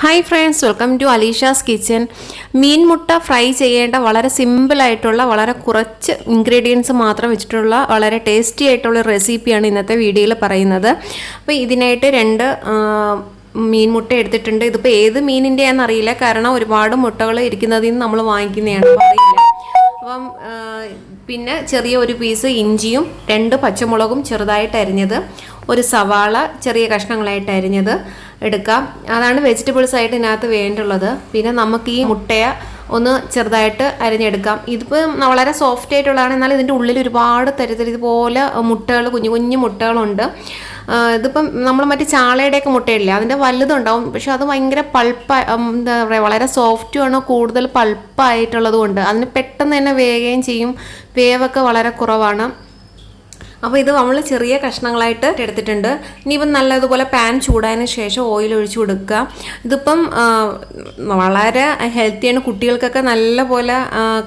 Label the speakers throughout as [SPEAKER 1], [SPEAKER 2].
[SPEAKER 1] Hi friends welcome to Alisha's kitchen മീൻ മുട്ട fry ചെയ്യേണ്ട വളരെ സിമ്പിളായിട്ടുള്ള വളരെ കുറച്ച് ഇൻഗ്രീഡിയൻസ് മാത്രം വെച്ചിട്ടുള്ള വളരെ ടേസ്റ്റി ആയിട്ടുള്ള റെസിപ്പിയാണ് ഇന്നത്തെ വീഡിയോയിൽ പറയുന്നത്. അപ്പോൾ ഇതിനായിട്ട് രണ്ട് മീൻ മുട്ട എടുത്തിട്ടുണ്ട്. ഇതിപ്പോൾ ഏത് മീനിന്റെയാണെന്ന് അറിയില്ല. കാരണം ഒരുപാട് മുട്ടകൾ ഇരിക്കുന്നതിൽ നിന്ന് നമ്മൾ വാങ്ങിക്കുന്നതാണ്. അപ്പോൾ അറിയില്ല. അപ്പം പിന്നെ ചെറിയ ഒരു പീസ് ഇഞ്ചിയും രണ്ട് പച്ചമുളകും ചെറുതായിട്ട് അരിഞ്ഞത്. ഒരു സവാള ചെറിയ കഷ്ണങ്ങളായിട്ട് അരിഞ്ഞത്. എടുക്കാം. അതാണ് വെജിറ്റബിൾസ് ആയിട്ട് ഇതിനകത്ത് വേണ്ടുള്ളത് പിന്നെ നമുക്ക് ഈ മുട്ടയ ഒന്ന് ചെറുതായിട്ട് അരിഞ്ഞെടുക്കാം. ഇതിപ്പം വളരെ സോഫ്റ്റ് ആയിട്ടുള്ളതാണ്. എന്നാൽ ഇതിന്റെ ഉള്ളിൽ ഒരുപാട് തരത്തിൽ ഇതുപോലെ മുട്ടകൾ കുഞ്ഞു കുഞ്ഞു മുട്ടകളുണ്ട്. ഇതിപ്പം നമ്മൾ മറ്റേ ചാളയുടെയൊക്കെ മുട്ടയില്ലേ അതിന്റെ വലുതുണ്ടാവും. പക്ഷെ അത് ഭയങ്കര പൾപ്പ് എന്താ പറയുക വളരെ സോഫ്റ്റ് ആണ് കൂടുതൽ പൾപ്പായിട്ടുള്ളത് കൊണ്ട് അതിന് പെട്ടെന്ന് തന്നെ വേകുകയും ചെയ്യും. വേവൊക്കെ വളരെ കുറവാണ്. അപ്പോൾ ഇത് നമ്മൾ ചെറിയ കഷ്ണങ്ങളായിട്ട് എടുത്തിട്ടുണ്ട്. ഇനിയിപ്പം നല്ലതുപോലെ പാൻ ചൂടായതിനു ശേഷം ഓയിൽ ഒഴിച്ച് കൊടുക്കുക. ഇതിപ്പം വളരെ ഹെൽത്തിയാണ് കുട്ടികൾക്കൊക്കെ നല്ലപോലെ പോലെ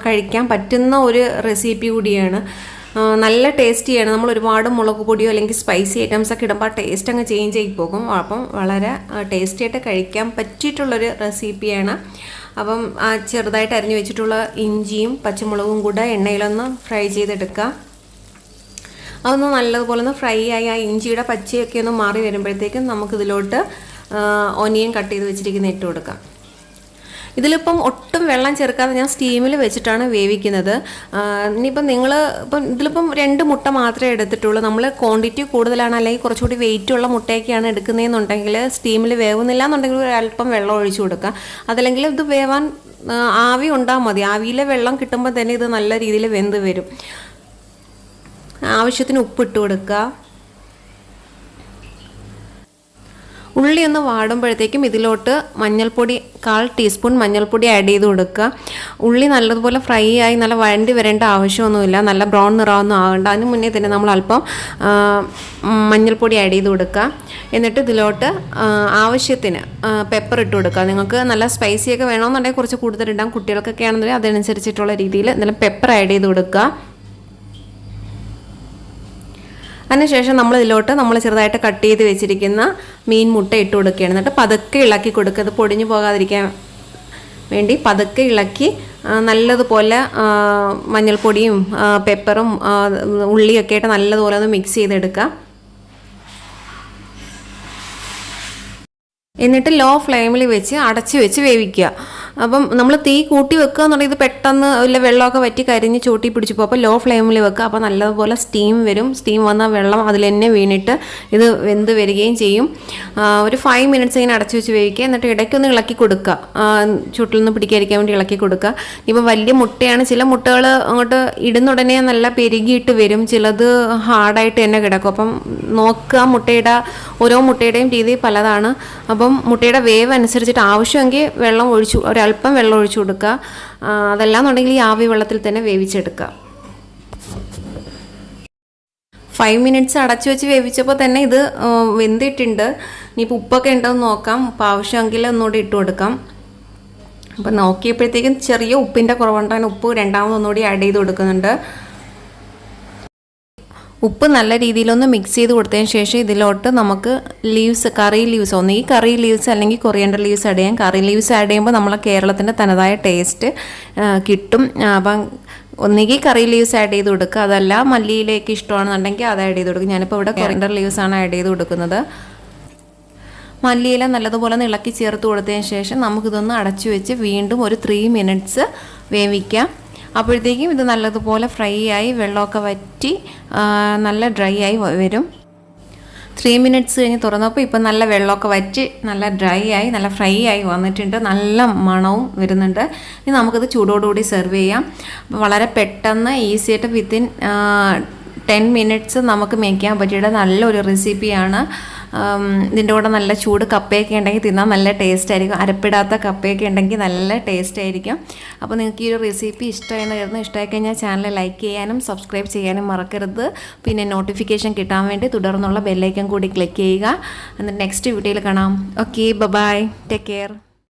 [SPEAKER 1] കഴിക്കാൻ പറ്റുന്ന ഒരു റെസിപ്പി കൂടിയാണ്. നല്ല ടേസ്റ്റിയാണ് നമ്മൾ ഒരുപാട് മുളക് പൊടിയോ അല്ലെങ്കിൽ സ്പൈസി ഐറ്റംസ് ഒക്കെ ഇടുമ്പോൾ ആ ടേസ്റ്റ് അങ്ങ് ചേഞ്ച് ആയി പോകും. അപ്പം വളരെ ടേസ്റ്റി ആയിട്ട് കഴിക്കാൻ പറ്റിയിട്ടുള്ളൊരു റെസിപ്പിയാണ് അപ്പം ആ ചെറുതായിട്ട് അരിഞ്ഞു വെച്ചിട്ടുള്ള ഇഞ്ചിയും പച്ചമുളകും കൂടെ എണ്ണയിലൊന്ന് ഫ്രൈ ചെയ്തെടുക്കുക. അതൊന്ന് നല്ലതുപോലെ ഒന്ന് ഫ്രൈ ആയി ആ ഇഞ്ചിയുടെ പച്ചയൊക്കെ ഒന്ന് മാറി വരുമ്പോഴത്തേക്കും നമുക്കിതിലോട്ട് ഒനിയൻ കട്ട് ചെയ്ത് വെച്ചിരിക്കുന്ന ഇട്ട് കൊടുക്കാം. ഇതിലിപ്പം ഒട്ടും വെള്ളം ചേർക്കാതെ ഞാൻ സ്റ്റീമിൽ വെച്ചിട്ടാണ് വേവിക്കുന്നത്. ഇനിയിപ്പം നിങ്ങൾ ഇപ്പം ഇതിലിപ്പം രണ്ട് മുട്ട മാത്രമേ എടുത്തിട്ടുള്ളൂ. നമ്മൾ ക്വാണ്ടിറ്റി കൂടുതലാണ് അല്ലെങ്കിൽ കുറച്ചുകൂടി വെയിറ്റ് ഉള്ള മുട്ടയൊക്കെയാണ് എടുക്കുന്നതെന്നുണ്ടെങ്കിൽ സ്റ്റീമിൽ വേവുന്നില്ല എന്നുണ്ടെങ്കിൽ അല്പം വെള്ളം ഒഴിച്ചു കൊടുക്കുക അതല്ലെങ്കിൽ ഇത് വേവാൻ ആവി ഉണ്ടാൽ മതി. ആവിയിലെ വെള്ളം കിട്ടുമ്പോൾ തന്നെ ഇത് നല്ല രീതിയിൽ വെന്ത് വരും. ആവശ്യത്തിന് ഉപ്പിട്ട് കൊടുക്കുക. ഉള്ളി ഒന്ന് വാടുമ്പോഴത്തേക്കും ഇതിലോട്ട് മഞ്ഞൾപ്പൊടി കാൽ ടീസ്പൂൺ മഞ്ഞൾപ്പൊടി ആഡ് ചെയ്ത് കൊടുക്കുക. ഉള്ളി നല്ലതുപോലെ ഫ്രൈ ആയി നല്ല വഴണ്ടി വരേണ്ട ആവശ്യമൊന്നുമില്ല. നല്ല ബ്രൗൺ നിറമൊന്നും ആകണ്ട. അതിന് മുന്നേ തന്നെ നമ്മൾ അല്പം മഞ്ഞൾപ്പൊടി ആഡ് ചെയ്ത് കൊടുക്കുക. എന്നിട്ട് ഇതിലോട്ട് ആവശ്യത്തിന് പെപ്പർ ഇട്ട് കൊടുക്കുക. നിങ്ങൾക്ക് നല്ല സ്പൈസിയൊക്കെ വേണമെന്നുണ്ടെങ്കിൽ കുറച്ച് കൂടുതലിടാം കുട്ടികൾക്കൊക്കെ ആണെന്നുണ്ടെങ്കിൽ അതനുസരിച്ചിട്ടുള്ള രീതിയിൽ എന്തെങ്കിലും പെപ്പർ ആഡ് ചെയ്ത് കൊടുക്കുക. അതിനുശേഷം നമ്മൾ ഇതിലോട്ട് നമ്മൾ ചെറുതായിട്ട് കട്ട് ചെയ്ത് വെച്ചിരിക്കുന്ന മീൻ മുട്ട ഇട്ട് കൊടുക്കുകയാണ്. എന്നിട്ട് പതുക്കെ ഇളക്കി കൊടുക്കുക. അത് പൊടിഞ്ഞു പോകാതിരിക്കാൻ വേണ്ടി പതുക്കെ ഇളക്കി നല്ലതുപോലെ മഞ്ഞൾപ്പൊടിയും പെപ്പറും ഉള്ളിയൊക്കെ ആയിട്ട് നല്ലതുപോലെ ഒന്ന് മിക്സ് ചെയ്തെടുക്കുക. എന്നിട്ട് ലോ ഫ്ലെയിമിൽ വെച്ച് അടച്ചു വെച്ച് വേവിക്കുക. അപ്പം നമ്മൾ തീ കൂട്ടി വെക്കുക എന്നുണ്ടെങ്കിൽ ഇത് പെട്ടെന്ന് വല്ല വെള്ളമൊക്കെ വറ്റി കരിഞ്ഞ് ചൂട്ടി പിടിച്ചു പോകും. അപ്പോൾ ലോ ഫ്ലെയിമിൽ വെക്കുക. അപ്പോൾ നല്ലതുപോലെ സ്റ്റീം വരും. സ്റ്റീം വന്ന വെള്ളം അതിൽ തന്നെ വീണിട്ട് ഇത് വെന്ത് വരികയും ചെയ്യും. ഒരു ഫൈവ് മിനിറ്റ്സ് ഇങ്ങനെ അടച്ചു വെച്ച് വേവിക്കുക. എന്നിട്ട് ഇടയ്ക്കൊന്ന് ഇളക്കി കൊടുക്കുക. ചൂട്ടിൽ നിന്ന് പിടിക്കാതിരിക്കാൻ വേണ്ടി ഇളക്കി കൊടുക്കുക. ഇപ്പോൾ വലിയ മുട്ടയാണ്. ചില മുട്ടകൾ അങ്ങോട്ട് ഇടുന്ന ഉടനെ നല്ല പെരുകിയിട്ട് വരും. ചിലത് ഹാർഡായിട്ട് തന്നെ കിടക്കും. അപ്പം നോക്കുക മുട്ടയുടെ ഓരോ മുട്ടയുടെയും രീതി പലതാണ്. അപ്പം മുട്ടയുടെ വേവ് അനുസരിച്ചിട്ട് ആവശ്യമെങ്കിൽ വെള്ളം ഒഴിച്ചു ഒരല്പം വെള്ളം ഒഴിച്ചു കൊടുക്കുക. അതല്ലാന്നുണ്ടെങ്കിൽ ഈ ആവി വെള്ളത്തിൽ തന്നെ വേവിച്ചെടുക്കുക. ഫൈവ് മിനിറ്റ്സ് അടച്ചു വെച്ച് വേവിച്ചപ്പോൾ തന്നെ ഇത് വെന്തിട്ടുണ്ട്. ഇനിയിപ്പോൾ ഉപ്പൊക്കെ ഉണ്ടോയെന്ന് നോക്കാം. ഉപ്പ് ആവശ്യമെങ്കിൽ ഒന്നുകൂടി ഇട്ട് കൊടുക്കാം. അപ്പം നോക്കിയപ്പോഴത്തേക്കും ചെറിയ ഉപ്പിന്റെ കുറവുണ്ടാകാൻ ഉപ്പ് രണ്ടാമത് ഒന്നുകൂടി ആഡ് ചെയ്ത് കൊടുക്കുന്നുണ്ട്. ഉപ്പ് നല്ല രീതിയിലൊന്ന് മിക്സ് ചെയ്ത് കൊടുത്തതിന് ശേഷം ഇതിലോട്ട് നമുക്ക് ലീവ്സ് കറി ലീവ്സ് ഒന്ന്. ഈ കറി ലീവ്സ് അല്ലെങ്കിൽ കൊറിയണ്ടർ ലീവ്സ് ആഡ് ചെയ്യാം. കറി ലീവ്സ് ആഡ് ചെയ്യുമ്പോൾ നമ്മളെ കേരളത്തിന്റെ തനതായ ടേസ്റ്റ് കിട്ടും. അപ്പം ഒന്നുകിൽ കറി ലീവ്സ് ആഡ് ചെയ്ത് കൊടുക്കുക. അതല്ല മല്ലിയിലേക്ക് ഇഷ്ടമാണെന്നുണ്ടെങ്കിൽ അത് ആഡ് ചെയ്ത് കൊടുക്കും ഞാനിപ്പോൾ ഇവിടെ കൊറിയണ്ടർ ലീവ്സ് ആണ് ആഡ് ചെയ്ത് കൊടുക്കുന്നത്. മല്ലിയില നല്ലതുപോലെ ഒന്ന് ഇളക്കി ചേർത്ത് കൊടുത്തതിന് ശേഷം നമുക്കിതൊന്ന് അടച്ചു വെച്ച് വീണ്ടും ഒരു ത്രീ മിനിറ്റ്സ് വേവിക്കാം. അപ്പോഴത്തേക്കും ഇത് നല്ലതുപോലെ ഫ്രൈ ആയി വെള്ളമൊക്കെ വറ്റി നല്ല ഡ്രൈ ആയി വരും. ത്രീ മിനിറ്റ്സ് കഴിഞ്ഞ് തുറന്നപ്പോൾ ഇപ്പം നല്ല വെള്ളമൊക്കെ വറ്റി നല്ല ഡ്രൈ ആയി നല്ല ഫ്രൈ ആയി വന്നിട്ടുണ്ട്. നല്ല മണവും വരുന്നുണ്ട്. ഇനി നമുക്കിത് ചൂടോടുകൂടി സെർവ് ചെയ്യാം. വളരെ പെട്ടെന്ന് ഈസിയായിട്ട് വിത്തിൻ ടെൻ മിനിറ്റ്സ് നമുക്ക് മേക്ക് ചെയ്യാൻ പറ്റിയുടെ നല്ലൊരു റെസിപ്പിയാണ്. ഇതിന്റെ കൂടെ നല്ല ചൂട് കപ്പയൊക്കെ ഉണ്ടെങ്കിൽ തിന്നാൻ നല്ല ടേസ്റ്റ് ആയിരിക്കും. അരപ്പിടാത്ത കപ്പയൊക്കെ ഉണ്ടെങ്കിൽ നല്ല ടേസ്റ്റ് ആയിരിക്കും. അപ്പോൾ നിങ്ങൾക്ക് ഈ ഒരു റെസിപ്പി ഇഷ്ടമായെന്ന് കരുതുന്നു. ഇഷ്ടമായി കഴിഞ്ഞാൽ ചാനൽ ലൈക്ക് ചെയ്യാനും സബ്സ്ക്രൈബ് ചെയ്യാനും മറക്കരുത്. പിന്നെ നോട്ടിഫിക്കേഷൻ കിട്ടാൻ വേണ്ടി തുടർന്നുള്ള ബെല്ലൈക്കൻ കൂടി ക്ലിക്ക് ചെയ്യുക. എന്നിട്ട് നെക്സ്റ്റ് വീഡിയോയിൽ കാണാം. Okay bye take care